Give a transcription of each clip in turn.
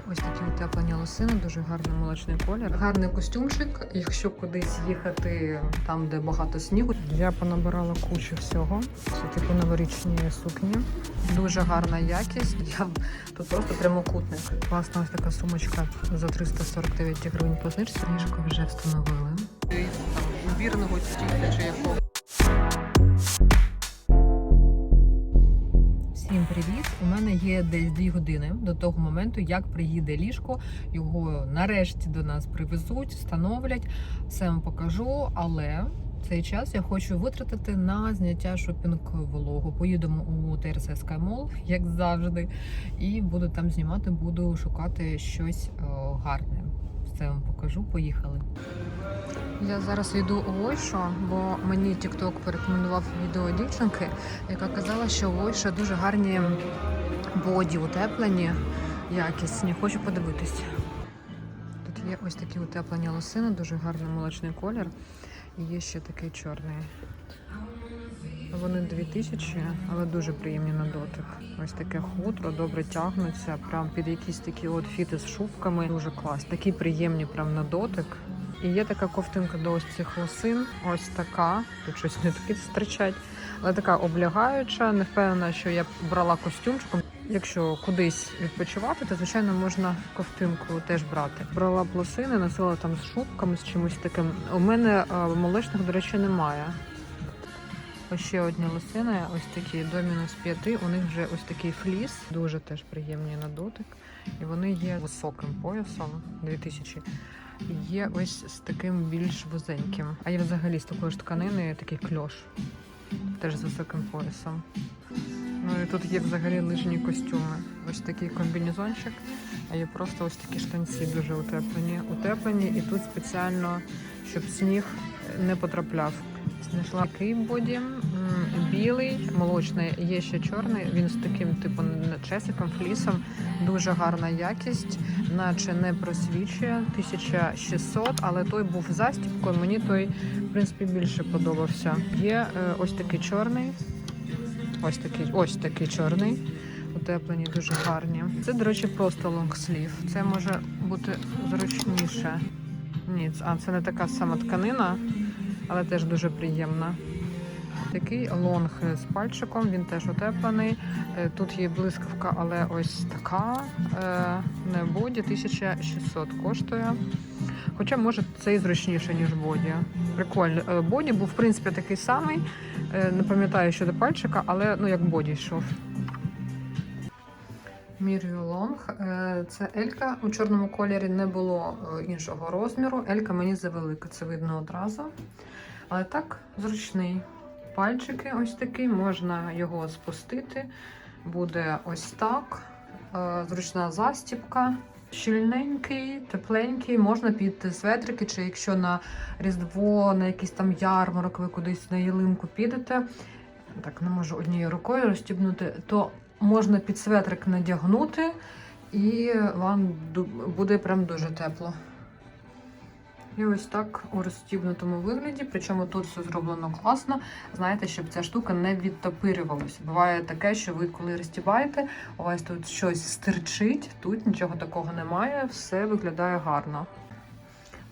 є ось такі утеплені лосини, дуже гарний молочний колір. Гарний костюмчик, якщо кудись їхати там, де багато снігу. Я понабирала кучу всього. Це типу новорічні сукні. Дуже гарна якість. Я тут просто прямокутник. Класна ось така сумочка за 349 гривень по знижці. Ліжко вже встановили. Там вірного стіля чи якого. Мене є десь 2 години до того моменту, як приїде ліжко. Його нарешті до нас привезуть, встановлять. Все вам покажу, але цей час я хочу витратити на зняття шопінг вологу. Поїдемо у ТРС Скаймол, як завжди, і буду там знімати, буду шукати щось гарне. Все вам покажу. Поїхали. Я зараз йду у Войшо, бо мені TikTok порекомендував відео дівчинки, яка казала, що у Войшо дуже гарні боді утеплені, якісні. Хочу подивитись. Тут є ось такі утеплені лосини, дуже гарний молочний колір. І є ще такий чорний. Вони 2000, але дуже приємні на дотик. Ось таке хутро, добре тягнуться, прям під якісь такі от фіти з шубками. Дуже клас. Такі приємні прям на дотик. І є така ковтинка до ось цих лосин. Ось така. Тут щось не таке стричать. Але така облягаюча. Не впевнена, що я брала костюмчиком. Якщо кудись відпочивати, то звичайно можна ковтинку теж брати. Брала б лосини, носила там з шубками, з чимось таким. У мене е, молочних, до речі, немає. Ось ще одні лосини, ось такі до мінус 5. У них вже ось такий фліс, дуже теж приємні на дотик. І вони є високим поясом 2000. І Є ось з таким більш вузеньким. А є взагалі з такої ж тканини такий кльош. Теж з високим поясом. Ну і тут є взагалі лижні костюми. Ось такий комбінезончик, а є просто ось такі штанці дуже утеплені. Утеплені, і тут спеціально, щоб сніг не потрапляв. Знайшла такий боді, білий, молочний, є ще чорний. Він з таким типу чесиком, флісом. Дуже гарна якість, наче не просвічує. 1600, але той був застібкою. Мені той, в принципі, більше подобався. Є е, ось такий чорний. Ось такий, ось такий чорний. Утеплені дуже гарні. Це, до речі, просто лонгслів. Це може бути зручніше. Ні, а це не така сама тканина, але теж дуже приємна. Такий лонг з пальчиком, він теж утеплений. Е, Тут є блискавка, але ось така не боді 1600 коштує. Хоча, може, це і зручніше, ніж боді. Прикольно. Е, Боді був, в принципі, такий самий. Е, Не пам'ятаю щодо пальчика, але ну як боді йшов. Мір'ю лонг. Е, Це Елька. У чорному кольорі не було е, іншого розміру. Елька мені завелика, це видно одразу. Але так, зручний. Пальчики ось такий, можна його спустити. Буде ось так. Е, Зручна застіпка. Щільненький, тепленький, можна під светрики, чи якщо на Різдво, на якийсь там ярмарок, ви кудись на ялинку підете. Так, не можу однією рукою розстібнути, то можна під светрик надягнути, і вам буде прям дуже тепло. І ось так у розстібнутому вигляді, причому тут все зроблено класно. Знаєте, щоб ця штука не відтопирювалася. Буває таке, що ви коли розстібаєте, у вас тут щось стирчить, тут нічого такого немає, все виглядає гарно.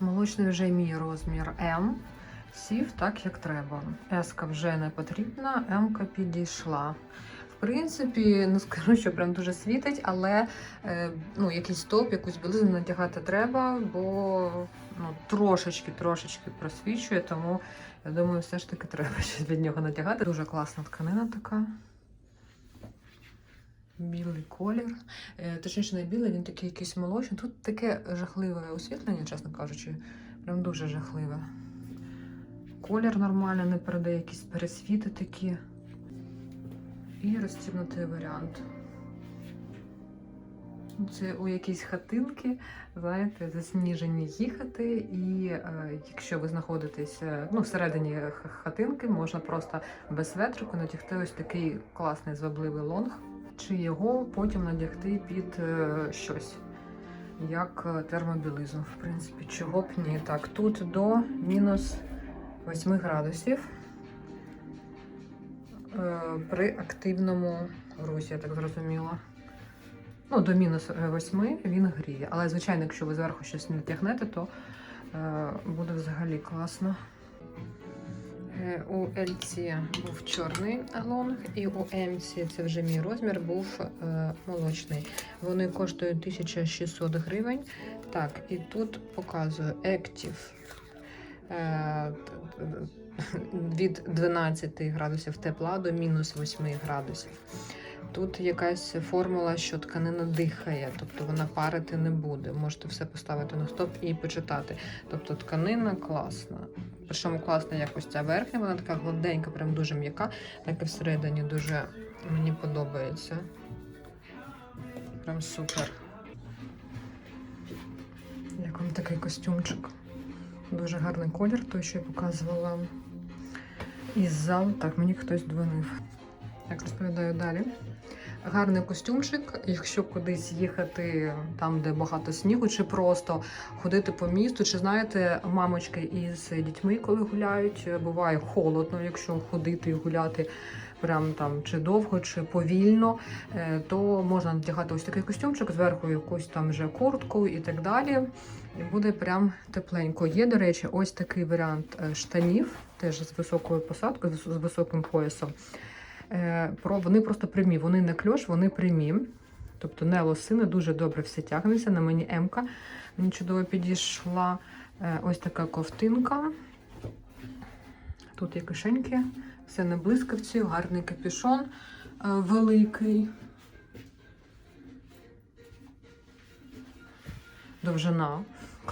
Молочний вже мій розмір М. Сів так, як треба. Еска вже не потрібна, М-ка підійшла. Принципі, не скажу, що прям дуже світить, але е, ну, якийсь топ, якусь білизну надягати треба, бо ну, трошечки, трошечки просвічує, тому я думаю, все ж таки треба щось від нього надягати. Дуже класна тканина така. Білий колір. Е, точніше, не білий, він такий якийсь молочний. Тут таке жахливе освітлення, чесно кажучи, прям дуже жахливе. Колір нормальний, не передає якісь пересвіти такі. І розстібнутий варіант. Це у якісь хатинки, знаєте, засніжені їхати, і е, якщо ви знаходитесь е, ну, всередині хатинки, можна просто без ветрику надягти ось такий класний звабливий лонг, чи його потім надягти під е, щось, як е, термобілизну. В принципі, чого б ні. Так, тут до мінус 8 градусів при активному русі, я так зрозуміла. Ну, до мінус 8 він гріє. Але, звичайно, якщо ви зверху щось не тягнете, то е, буде взагалі класно. Е, У LC був чорний лонг, і у MC, це вже мій розмір, був е, молочний. Вони коштують 1600 гривень. Так, і тут показую Active е, від 12 градусів тепла до мінус 8 градусів. Тут якась формула, що тканина дихає, тобто вона парити не буде. Можете все поставити на стоп і почитати. Тобто тканина класна. Причому класна якось ця верхня, вона така гладенька, прям дуже м'яка, так і всередині дуже мені подобається. Прям супер. Як вам такий костюмчик? Дуже гарний колір, той, що я показувала. Із зал. Так, мені хтось дзвонив. Так, розповідаю далі. Гарний костюмчик, якщо кудись їхати там, де багато снігу, чи просто ходити по місту, чи знаєте, мамочки із дітьми, коли гуляють, буває холодно, якщо ходити і гуляти прям там чи довго, чи повільно, е, то можна надягати ось такий костюмчик, зверху якусь там вже куртку і так далі. І буде прям тепленько. Є, до речі, ось такий варіант е, штанів, теж з високою посадкою, з високим поясом. Е, Про вони просто прямі, вони не кльош, вони прямі. Тобто не лосини, дуже добре все тягнеться. На мені М-ка мені чудово підійшла. Е, Ось така ковтинка. Тут є кишеньки, все на блискавці, гарний капюшон е, великий. Довжина.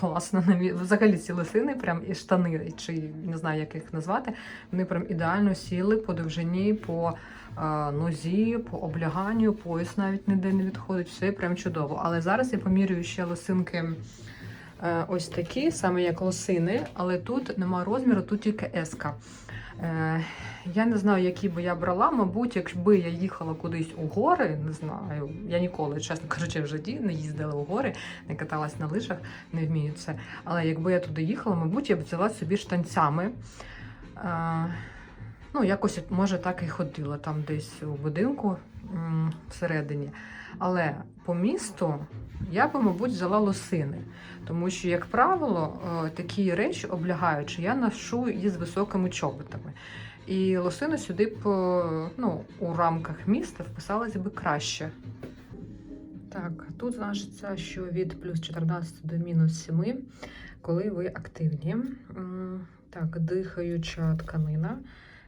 Класно. Взагалі ці лисини, прям і штани, чи не знаю, як їх назвати. Вони прям ідеально сіли по довжині, по е, нозі, по обляганню, пояс навіть ніде не відходить. Все прям чудово. Але зараз я помірюю ще лосинки е, ось такі, саме як лосини, але тут нема розміру, тут тільки еска. Е, я не знаю, які би я брала. Мабуть, якби я їхала кудись у гори, не знаю. Я ніколи, чесно кажучи, в житті не їздила у гори, не каталась на лижах, не вмію це. Але якби я туди їхала, мабуть, я б взяла собі штанцями. Ну, якось, може, так і ходила там десь у будинку всередині. Але по місту я би, мабуть, взяла лосини. Тому що, як правило, е, такі речі облягаючи, я ношу її з високими чоботами. І лосини сюди б е, ну, у рамках міста вписалися би краще. Так, тут значиться, що від плюс 14 до мінус 7, коли ви активні. Так, дихаюча тканина.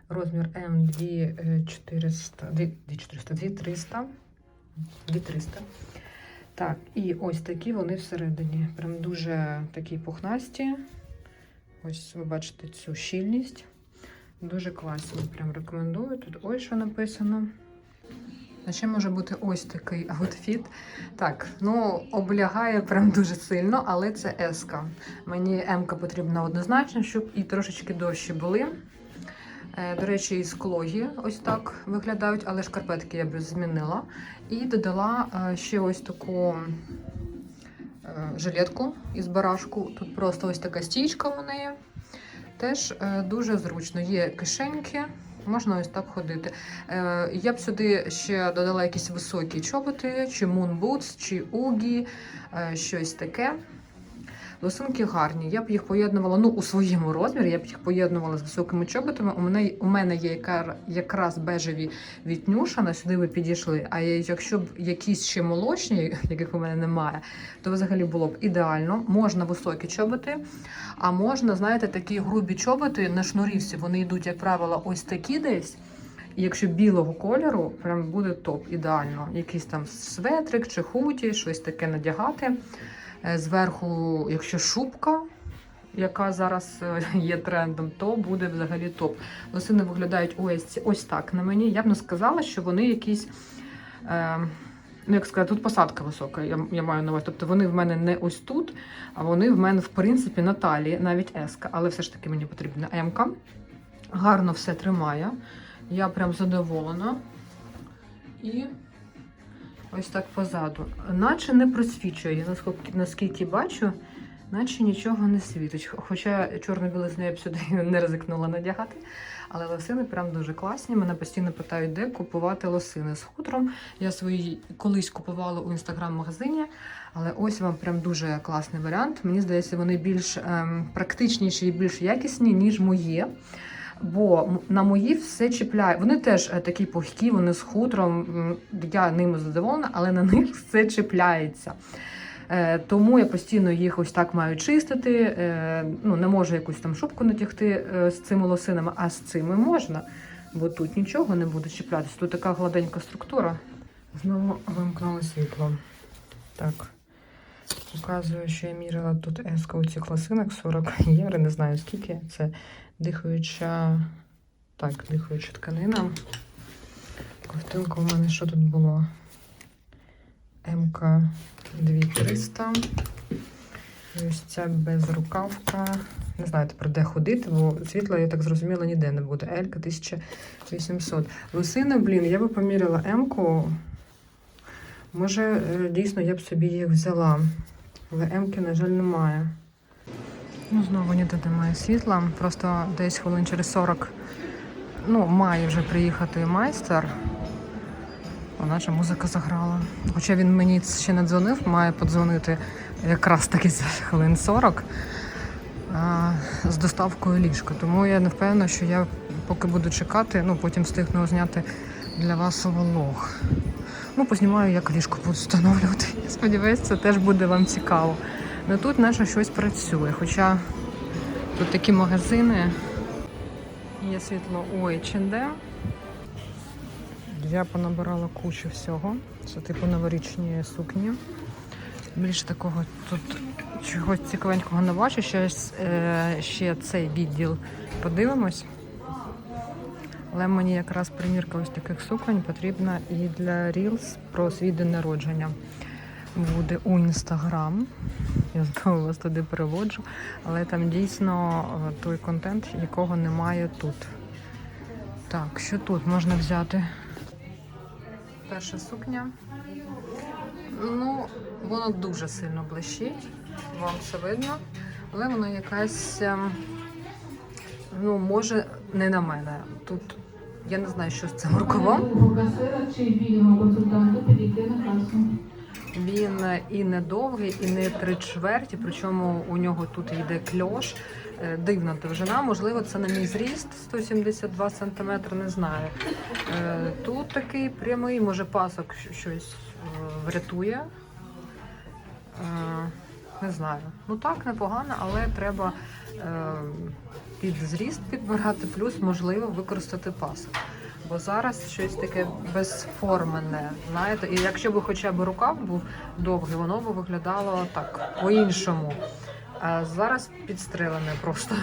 Розмір М 2400, 2400, 2300. 2300. Так, і ось такі вони всередині. Прям дуже такі пухнасті. Ось ви бачите цю щільність. Дуже класні. Прям рекомендую. Тут ось що написано. А ще може бути ось такий аутфіт. Так, ну облягає прям дуже сильно, але це еска. Мені М-ка потрібна однозначно, щоб і трошечки довші були. Е, До речі, і склогі ось так виглядають, але шкарпетки я б змінила. І додала е, ще ось таку е, жилетку із барашку. Тут просто ось така стічка у неї. Теж дуже зручно. Є кишеньки, можна ось так ходити. Я б сюди ще додала якісь високі чоботи, чи Moon Boots, чи Угі, щось таке. Лосинки гарні. Я б їх поєднувала ну, у своєму розмірі, я б їх поєднувала з високими чоботами. У мене, у мене є якраз бежеві від Нюшана, сюди ви підійшли. А якщо б якісь ще молочні, яких у мене немає, то взагалі було б ідеально. Можна високі чоботи, а можна, знаєте, такі грубі чоботи на шнурівці. Вони йдуть, як правило, ось такі десь. Якщо білого кольору, прям буде топ, ідеально. Якийсь там светрик чи хуті, щось таке надягати. Е, Зверху, якщо шубка, яка зараз е, є трендом, то буде взагалі топ. Лосини виглядають ось, ось так на мені. Я б не сказала, що вони якісь. Е, Ну, як сказати, тут посадка висока, я, я маю на увазі. Тобто вони в мене не ось тут, а вони в мене, в принципі, на талії, навіть еска. Але все ж таки мені потрібна М-ка. Гарно все тримає. Я прям задоволена. І ось так позаду. Наче не просвічує. Наскільки бачу, наче нічого не світить. Хоча чорну білизну я б сюди не ризикнула надягати. Але лосини прям дуже класні. Мене постійно питають, де купувати лосини з хутром. Я свої колись купувала у інстаграм-магазині, але ось вам прям дуже класний варіант. Мені здається, вони більш ем, практичніші і більш якісні, ніж моє. Бо на мої все чіпляє. Вони теж е, такі пухкі, вони з хутром. Я ними задоволена, але на них все чіпляється. Е, Тому я постійно їх ось так маю чистити. Е, Ну, не можу якусь там шубку натягти з цими лосинами, а з цими можна. Бо тут нічого не буде чіплятися. Тут така гладенька структура. Знову вимкнули світло. Так. Показую, що я міряла тут еска у цих лосинок 40 євро, не знаю скільки. Це дихаюча. Так, дихаюча тканина. Ковтинка у мене що тут було? МК 2300. І ось ця безрукавка. Не знаю тепер де ходити, бо світла, я так зрозуміла, ніде не буде. Елька 1800. Лосини, блін, я би поміряла М-ку. Може, е, дійсно, я б собі їх взяла. Але М-ки, на жаль, немає. Ну, знову ніде немає світла. Просто десь хвилин через 40 ну, має вже приїхати майстер. Вона ж музика заграла. Хоча він мені ще не дзвонив, має подзвонити якраз таки за хвилин 40 а, з доставкою ліжка. Тому я не впевнена, що я поки буду чекати, ну потім встигну зняти для вас влог. Ну, познімаю, як ліжко буду встановлювати. Я сподіваюся, це теж буде вам цікаво. Ну тут наче щось працює. Хоча тут такі магазини. Є світло у H&M. Я понабирала кучу всього. Це типу новорічні сукні. Більше такого тут чогось цікавенького не бачу. Ще, е, ще цей відділ подивимось. Але мені якраз примірка ось таких суконь потрібна і для Reels про свій день народження. Буде у інстаграм. Я знову вас туди переводжу. Але там дійсно е, той контент, якого немає тут. Так, що тут можна взяти? Перша сукня. Ну, воно дуже сильно блищить, вам це видно, але вона якась, ем, ну, може, не на мене. Тут я не знаю, що з цим рукавом. Касира чи вільного консультанту підійти на касу. Він і не довгий, і не три чверті, причому у нього тут йде кльош. Е, Дивна довжина, можливо, це на мій зріст 172 см, не знаю. Е, Тут такий прямий, може пасок щось е, врятує. Не знаю. Ну так, непогано, але треба під зріст підбирати, плюс можливо використати пасок. Бо зараз щось таке безформене, знаєте, і якщо б хоча б рукав був довгий, воно б виглядало так по-іншому. А зараз підстрелене просто.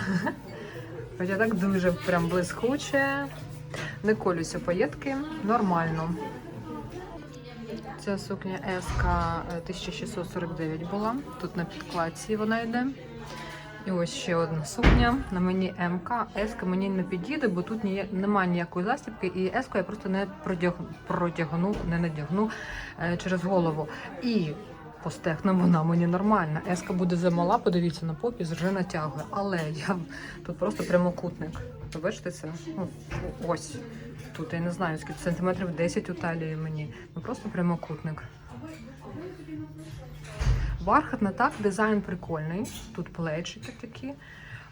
Хоча так дуже прям блискуче. Не колюся паєтки, нормально. Ця сукня СК 1649 була. Тут на підкладці вона йде. І ось ще одна сукня. На мені МК. СК мені не підійде, бо тут ніє- немає ніякої застібки, і СК я просто не продяг- протягну, не надягну е, через голову. І по стегнам вона мені нормальна. Еска буде замала, подивіться на попі, вже натягує. Але я тут просто прямокутник. Ви бачите це? Ну, ось. Тут я не знаю, скільки сантиметрів 10 у талії мені. Ну просто прямокутник. Бархатна так, дизайн прикольний. Тут плечики такі,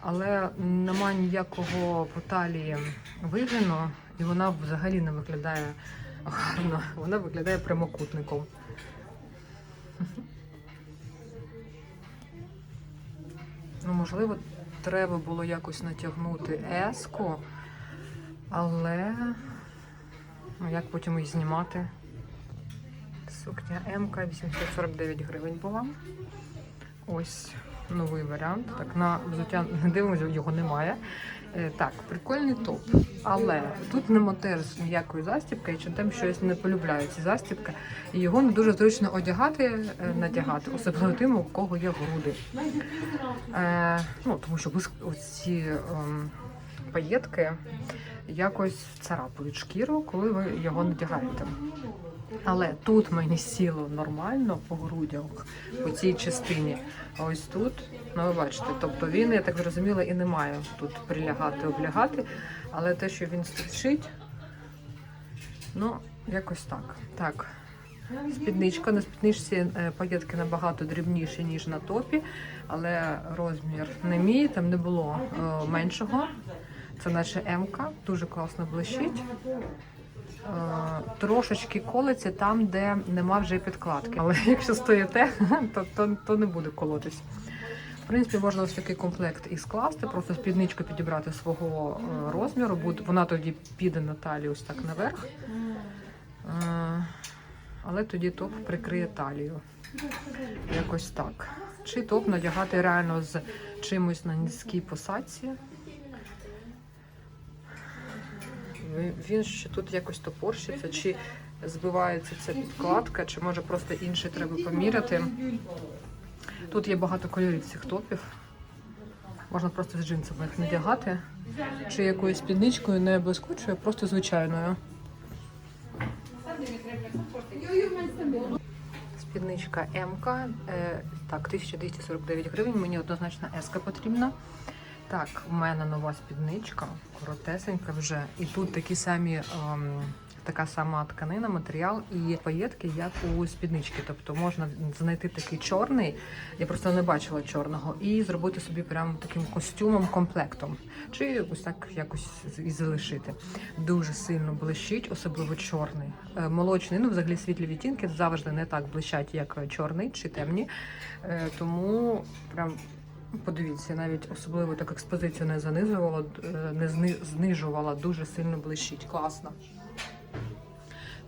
але немає ніякого по талії вигину, і вона взагалі не виглядає гарно. Вона виглядає прямокутником. Ну, можливо, треба було якось натягнути еску, але ну, як потім її знімати? Сукня МК 849 гривень була. Ось новий варіант. Так, на взуття не дивимося, його немає. Е, Так, прикольний топ. Але тут нема теж ніякої застібки, і там щось не полюбляю ці застібки. І його не дуже зручно одягати, е, надягати, особливо тим, у кого є груди. Е, ну, тому що вис- ці ем, паєтки якось царапають шкіру, коли ви його надягаєте. Але тут мені сіло нормально по грудях, по цій частині. А ось тут, ну ви бачите, тобто він, я так зрозуміла, і не має тут прилягати, облягати. Але те, що він стрічить, ну, якось так. Так. Спідничка. На спідничці е, паєтки набагато дрібніші, ніж на топі, але розмір не мій, там не було е, меншого. Це наче М-ка, дуже класно блищить. Е, Трошечки колиться там, де нема вже підкладки. Але якщо стоїте, то, то, то не буде колотись. В принципі, можна ось такий комплект і скласти, просто спідничку підібрати свого е, розміру. Вона тоді піде на талію ось так наверх. Е, Але тоді топ прикриє талію. Якось так. Чи топ надягати реально з чимось на низькій посадці. Він- ще тут якось топорщиться, чи збивається ця підкладка, чи може просто інший треба поміряти. Тут є багато кольорів цих топів. Можна просто з джинсами їх надягати. Чи якоюсь спідничкою, не блискучою, а просто звичайною. Спідничка МК. Е, так, 1249 гривень. Мені однозначно еска потрібна. Так, в мене нова спідничка, коротесенька вже. І тут такі самі. ем, Така сама тканина, матеріал і паєтки, як у спіднички. Тобто можна знайти такий чорний, я просто не бачила чорного, і зробити собі прямо таким костюмом, комплектом. Чи ось так якось і залишити. Дуже сильно блищить, особливо чорний. Е, Молочний, ну взагалі світлі відтінки завжди не так блищать, як чорний чи темні. Е, Тому прям подивіться, навіть особливо так експозицію не занизувала, е, не знижувала, дуже сильно блищить. Класно.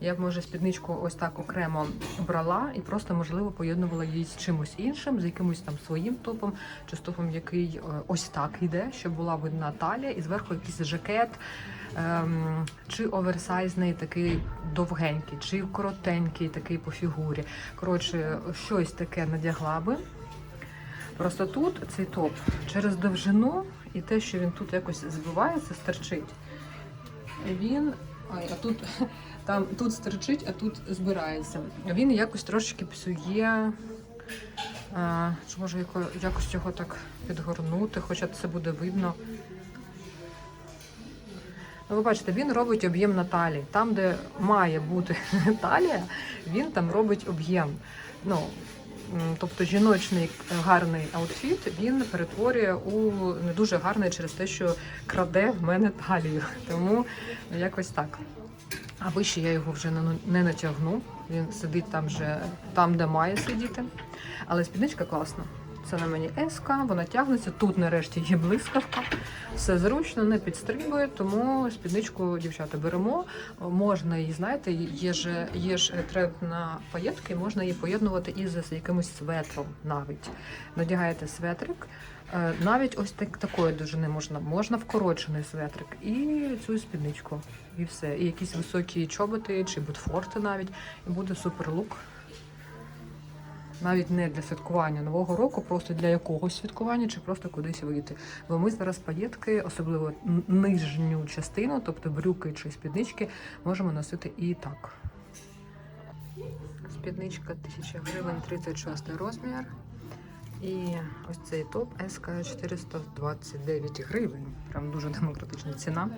Я б може спідничку ось так окремо брала і просто можливо поєднувала її з чимось іншим, з якимось там своїм топом, чи з топом, який е, ось так йде, щоб була видна талія, і зверху якийсь жакет, ем, чи оверсайзний такий довгенький, чи коротенький, такий по фігурі. Коротше, щось таке надягла би. Просто тут цей топ через довжину і те, що він тут якось збивається, стерчить. Він. Ай, а тут там тут стерчить, а тут збирається. Він якось трошечки псує. А, чи може якось його так підгорнути, хоча це буде видно. Ну, ви бачите, він робить об'єм на талії. Там, де має бути талія, він там робить об'єм. Ну, тобто жіночний е, гарний аутфіт він перетворює у не дуже гарний через те, що краде в мене талію. Тому якось так. А вище я його вже не, не натягну. Він сидить там вже там, де має сидіти. Але спідничка класна. Це на мені еска, вона тягнеться. Тут нарешті є блискавка. Все зручно, не підстрибує, тому спідничку дівчата беремо. Можна її, знаєте, є ж, є ж тренд на паєтки, можна її поєднувати із якимось светром навіть. Надягаєте светрик, е, навіть ось так, такої довжини можна. Можна вкорочений светрик і цю спідничку. І все. І якісь високі чоботи чи ботфорти навіть. І буде супер лук. Навіть не для святкування нового року, просто для якогось святкування чи просто кудись вийти. Бо ми зараз паєтки, особливо нижню частину, тобто брюки чи спіднички, можемо носити і так. Спідничка 1000 гривень, 36 розмір. І ось цей топ СК 429 гривень. Прям дуже демократична ціна.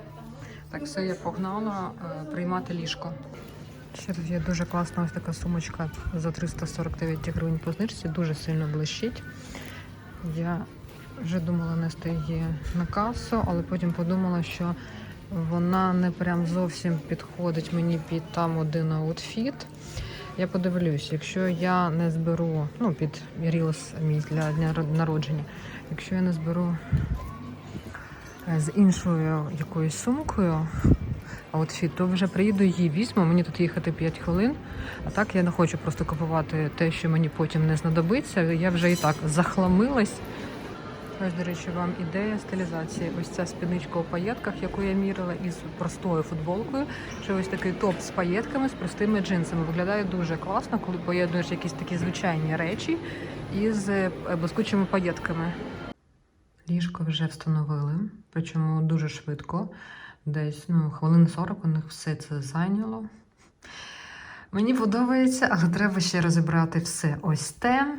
Так, все, я погнала е, приймати ліжко. Ще є дуже класна ось така сумочка за 349 гривень по знижці, дуже сильно блищить. Я вже думала нести її на касу, але потім подумала, що вона не прям зовсім підходить мені під там один аутфіт. Я подивлюсь, якщо я не зберу, ну, під рілс мій для дня народження, якщо я не зберу е, з іншою якоюсь сумкою, аутфіт, то вже приїду її візьму. Мені тут їхати 5 хвилин. А так я не хочу просто купувати те, що мені потім не знадобиться. Я вже і так захламилась. Ось, до речі, вам ідея стилізації. Ось ця спідничка у паєтках, яку я мірила із простою футболкою. Чи ось такий топ з паєтками, з простими джинсами. Виглядає дуже класно, коли поєднуєш якісь такі звичайні речі із е, блискучими паєтками. Ліжко вже встановили, причому дуже швидко. Десь ну, хвилин 40 у них все це зайняло. Мені подобається, але треба ще розібрати все ось те.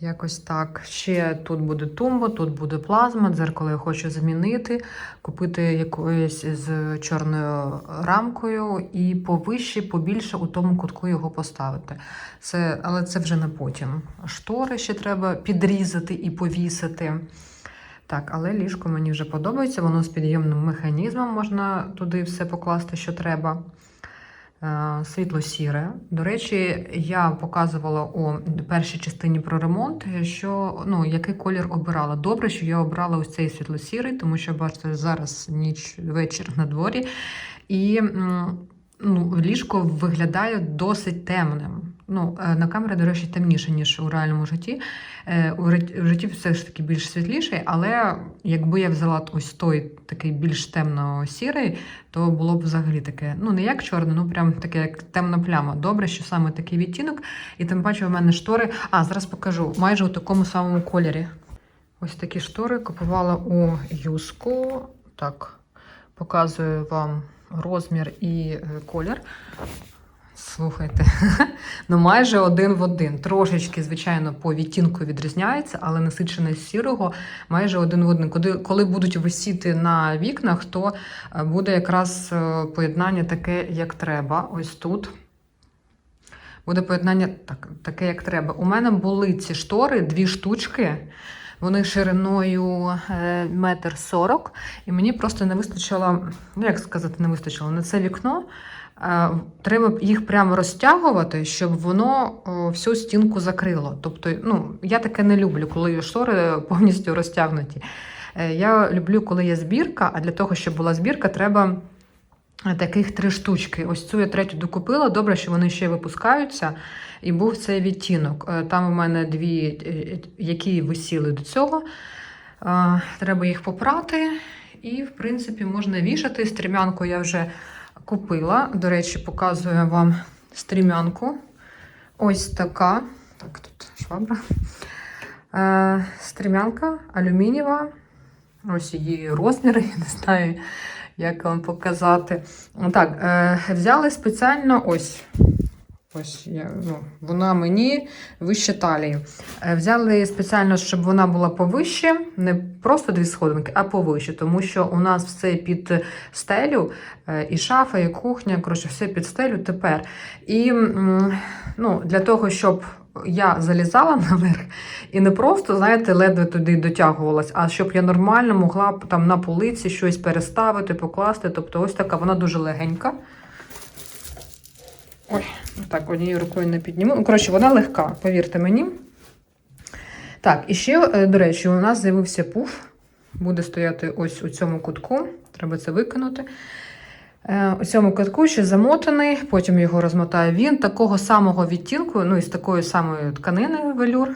Якось так. Ще тут буде тумба, тут буде плазма, дзеркало я хочу замінити, купити якоюсь з чорною рамкою і повище, побільше у тому кутку його поставити. Це, але це вже на потім. Штори ще треба підрізати і повісити. Так, але ліжко мені вже подобається, воно з підйомним механізмом, можна туди все покласти, що треба. Е, Світло-сіре. До речі, я показувала у першій частині про ремонт, що ну, який колір обирала. Добре, що я обрала ось цей світло-сірий, тому що бачите, зараз ніч вечір на дворі. І ну, ліжко виглядає досить темним. Ну, е, на камері, до речі, темніше, ніж у реальному житті. Е, У житті все ж таки більш світліший, але якби я взяла ось той такий більш темно-сірий, то було б взагалі таке, ну не як чорне, ну прям таке, як темна пляма. Добре, що саме такий відтінок, і тим паче в мене штори. А, зараз покажу, майже у такому самому кольорі. Ось такі штори купувала у Юску. Так, показую вам розмір і е, колір. Слухайте, ну майже один в один. Трошечки, звичайно, по відтінку відрізняється, але насиченість сірого майже один в один. Коли, коли будуть висіти на вікнах, то е, буде якраз е, поєднання таке, як треба. Ось тут. Буде поєднання так, таке, як треба. У мене були ці штори, дві штучки. Вони шириною е, метр сорок, і мені просто не вистачило, ну як сказати, не вистачило на це вікно. Е, Треба їх прямо розтягувати, щоб воно всю стінку закрило. Тобто, ну, я таке не люблю, коли штори повністю розтягнуті. Е, Я люблю, коли є збірка, а для того, щоб була збірка, треба е, таких три штучки. Ось цю я третю докупила. Добре, що вони ще випускаються. І був цей відтінок. Там у мене дві, які висіли до цього. Треба їх попрати. І, в принципі, можна вішати. Стрімянку я вже купила. До речі, показую вам стрімянку. Ось така. Так, тут швабра. Е, Стрімянка алюмінієва. Ось її розміри, я не знаю, як вам показати. Так, е, взяли спеціально ось. Ось я, ну, вона мені вище талії. Е, Взяли спеціально, щоб вона була повище, не просто дві сходинки, а повище, тому що у нас все під стелю, е, і шафа, і кухня, коротше, все під стелю тепер. І ну, для того, щоб я залізала наверх і не просто, знаєте, ледве туди дотягувалась, а щоб я нормально могла там на полиці щось переставити, покласти. Тобто, ось така вона дуже легенька. Ой, так, однією рукою не підніму. Ну, коротше, вона легка, повірте мені. Так, і ще, е, до речі, у нас з'явився пуф. Буде стояти ось у цьому кутку. Треба це викинути. Е, У цьому кутку ще замотаний, потім його розмотає він такого самого відтінку, ну і з такої самої тканини велюр,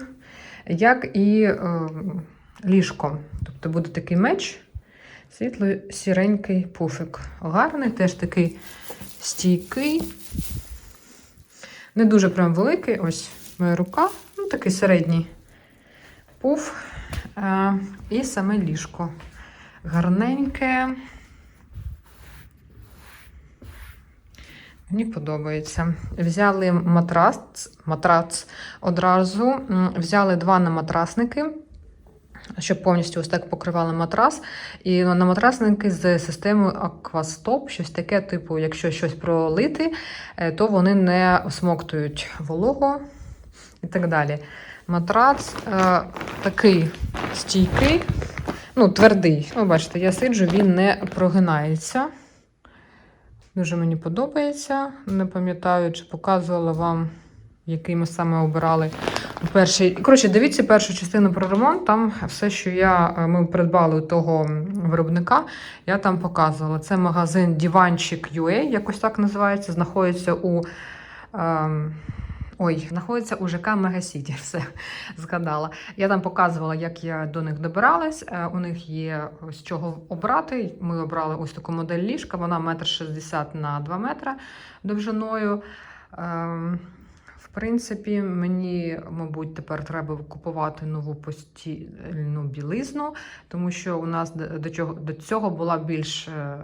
як і е, ліжко. Тобто буде такий меч, світло-сіренький пуфик. Гарний, теж такий стійкий. Не дуже прям великий, ось моя рука, ну такий середній пуф. Е, і саме ліжко. Гарненьке. Мені подобається. Взяли матрац, матрац одразу, взяли два на матрасники, щоб повністю ось так покривали матрас. І на матрасники з системою Aquastop, щось таке, типу, якщо щось пролити, е, то вони не осмоктують вологу і так далі. Матрац е, такий стійкий, ну, твердий. Ви бачите, я сиджу, він не прогинається. Дуже мені подобається. Не пам'ятаю, чи показувала вам, який ми саме обирали перший. Коротше, дивіться першу частину про ремонт. Там все, що я, е, ми придбали у того виробника, я там показувала. Це магазин Діванчик UA, якось так називається. Знаходиться у. Ем, Ой, знаходиться у ЖК Мегасіті, все згадала. Я там показувала, як я до них добиралась. Е, У них є з чого обрати. Ми обрали ось таку модель ліжка, вона метр шістдесят на 2 метра довжиною. Ем, принципі, мені, мабуть, тепер треба купувати нову постільну білизну, тому що у нас до чого до цього була більш е,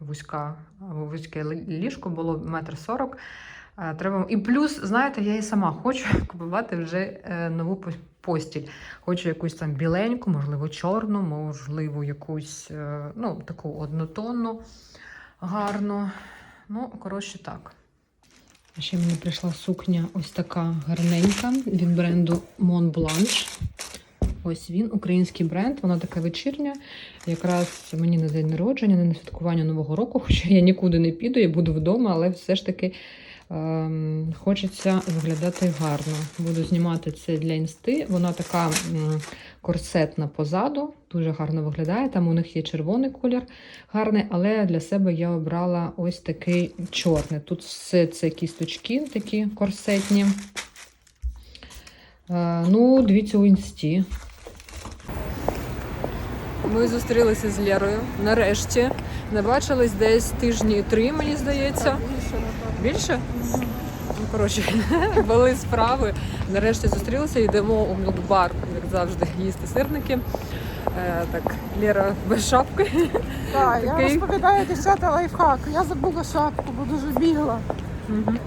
вузька вузьке ліжко, було метр сорок. Е, Треба і плюс, знаєте, я і сама хочу купувати вже е, нову постіль. Хочу якусь там біленьку, можливо, чорну, можливо, якусь ну, таку однотонну, гарну. Ну, коротше, так. Ще мені прийшла сукня ось така гарненька від бренду Mont Blanc. Ось він, український бренд, вона така вечірня. Якраз мені на день народження, не на святкування Нового року, хоча я нікуди не піду, я буду вдома, але все ж таки хочеться виглядати гарно. Буду знімати це для інсти. Вона така корсетна позаду, дуже гарно виглядає. Там у них є червоний колір гарний, але для себе я обрала ось такий чорний. Тут все це кісточки такі корсетні. Е, ну, дивіться у інсті. Ми зустрілися з Лєрою нарешті. Не бачились десь тижні три, мені здається. Більше? Ну, коротше, були справи. Нарешті зустрілися, йдемо у мілкбар, як завжди, їсти сирники. Е, так, Лєра без шапки. Так, я Такий. розповідаю дівчата лайфхак. Я забула шапку, бо дуже бігла.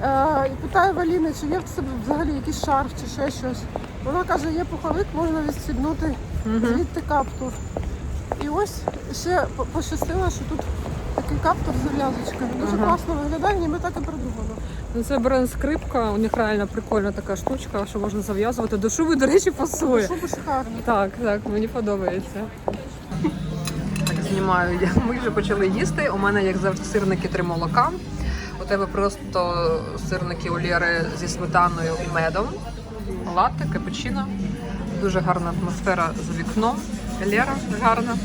Е, і питаю в Аліни, чи є в тебе взагалі якийсь шарф чи ще щось. Вона каже, є пуховик, можна відстібнути звідти каптур. І ось ще по- пощастило, що тут такий каптур з зав'язочкою. Дуже Ага. класно виглядає, ніби так і придумано. Ну, це бренд скрипка, у них реально прикольна така штучка, що можна зав'язувати. До шуби, до речі, пасує. Шуби шикарні. Так, так, мені подобається. Так, знімаю я. Ми вже почали їсти. У мене, як завжди, сирники три молока. У тебе просто сирники у Лєри зі сметаною і медом. Латте, капучино. Дуже гарна атмосфера за вікном. Лєра гарна.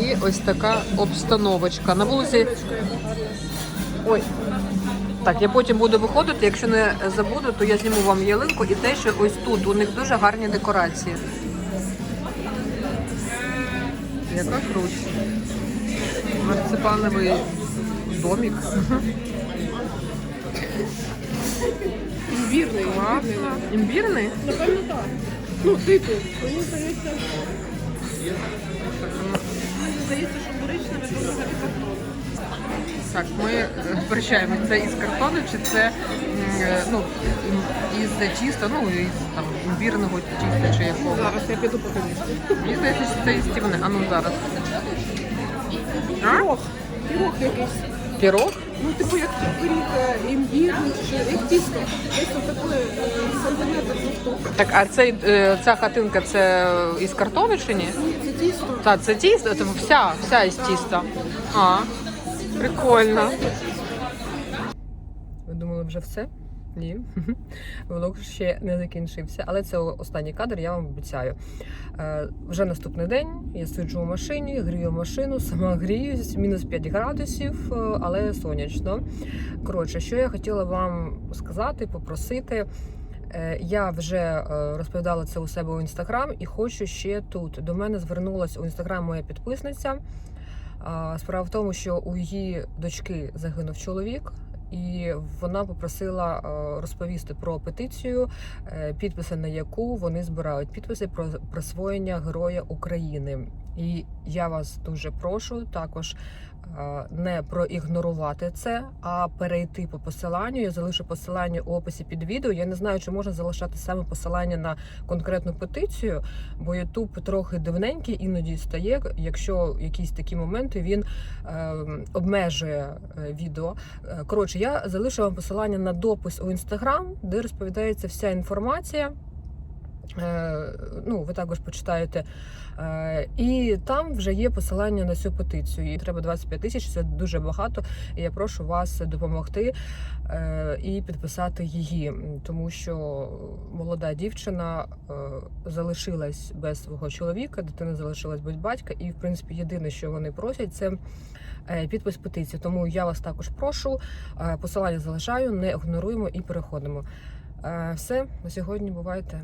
І ось така обстановочка. На вулиці. Ой. Так, я потім буду виходити. Якщо не забуду, то я зніму вам ялинку і те, що ось тут у них дуже гарні декорації. Яка круть. Марципановий домик. Імбірний, Імбірний? Напевно, так. Ну, типу, мені здається, Так, ми е, прощаємо. Це із картону чи це е, ну, із тіста, ну із там імбірного тіста чи якого. Зараз я піду подивлюся. Мені здається, що це із стівни. А ну зараз. А? Пірог. Пірог якийсь. Пірог? Ну, типу, як пиріг імбір, імбірний, як тісто. Десь отакий е, сантиметр жовток. Так, а цей, е, ця хатинка це із картону чи ні? Це тісто. Так, це тісто, це вся, вся із тіста. А, прикольно. Ви думали, вже все? Ні. Влог ще не закінчився, але це останній кадр, я вам обіцяю. Е, вже наступний день я сиджу у машині, грію машину, сама гріюсь, мінус 5 градусів, е, але сонячно. Коротше, що я хотіла вам сказати, попросити. Е, Я вже е, розповідала це у себе у інстаграм і хочу ще тут. До мене звернулася у інстаграм моя підписниця. Справа в тому, що у її дочки загинув чоловік, і вона попросила е, розповісти про петицію, е, підписи на яку вони збирають підписи про присвоєння Героя України. І я вас дуже прошу також е, не проігнорувати це, а перейти по посиланню. Я залишу посилання у описі під відео. Я не знаю, чи можна залишати саме посилання на конкретну петицію, бо Ютуб трохи дивненький іноді стає, якщо якісь такі моменти він е, обмежує відео. Е, Коротше, я залишу вам посилання на допис у інстаграм, де розповідається вся інформація. Е, ну, ви також почитаєте. Е, і там вже є посилання на цю петицію. І треба 25 тисяч, це дуже багато. І я прошу вас допомогти е, і підписати її, тому що молода дівчина залишилась без свого чоловіка, дитина залишилась без батька, і в принципі єдине, що вони просять, це. Підпис петиції, тому я вас також прошу. Посилання залишаю, не ігноруємо і переходимо. Все на сьогодні бувайте.